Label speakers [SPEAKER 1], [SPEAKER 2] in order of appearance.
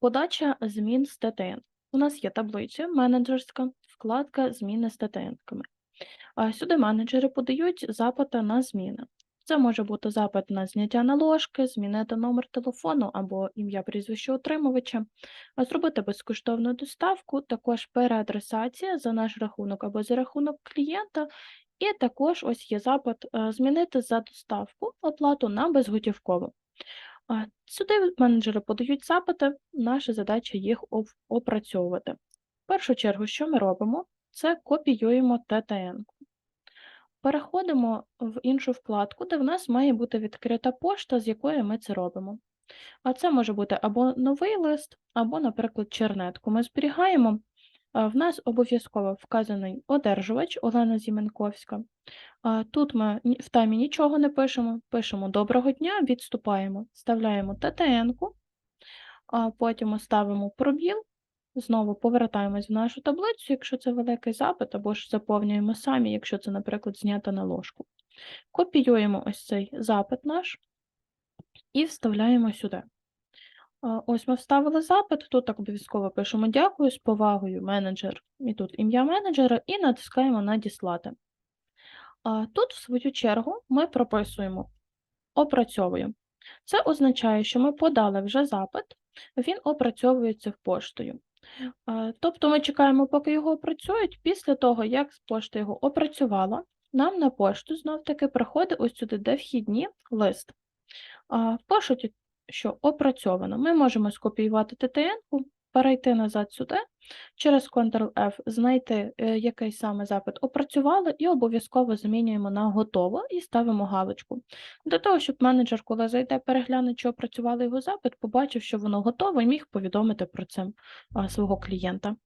[SPEAKER 1] Подача змін з ТТН. У нас є таблиця менеджерська, вкладка Зміни з ТТНками. Сюди менеджери подають запити на зміни. Це може бути запит на зняття наложки, змінити номер телефону або ім'я прізвище отримувача, зробити безкоштовну доставку, також переадресація за наш рахунок або за рахунок клієнта. І також ось є запит е, змінити за доставку оплату на безготівкову. Сюди менеджери подають запити, наша задача їх опрацьовувати. В першу чергу, що ми робимо? Це копіюємо ТТН. Переходимо в іншу вкладку, де в нас має бути відкрита пошта, з якої ми це робимо. А це може бути або новий лист, або, наприклад, чернетку. Ми зберігаємо. В нас обов'язково вказаний одержувач Олена Зіменковська. Тут ми в таймі нічого не пишемо, пишемо доброго дня, відступаємо, вставляємо ТТН-ку, потім ставимо пробіл, знову повертаємось в нашу таблицю, якщо це великий запит, або ж заповнюємо самі, якщо це, наприклад, знято на ложку. Копіюємо ось цей запит наш і вставляємо сюди. Ось ми вставили запит, тут так обов'язково пишемо дякую, з повагою, менеджер, і тут ім'я менеджера, і натискаємо Надіслати. Тут, в свою чергу, ми прописуємо опрацьовую. Це означає, що ми подали вже запит, він опрацьовується в поштою. Тобто ми чекаємо, поки його опрацюють. Після того, як пошта його опрацювала, нам на пошту знов-таки приходить ось сюди, де вхідні лист. А, Пишуть, що опрацьовано. Ми можемо скопіювати ТТН-ку, перейти назад сюди, через Ctrl-F знайти, е, який саме запит опрацювали, і обов'язково змінюємо на готово і ставимо галочку. Для того, щоб менеджер, коли зайде, перегляне, чи опрацювали його запит, побачив, що воно готово, і міг повідомити про це свого клієнта.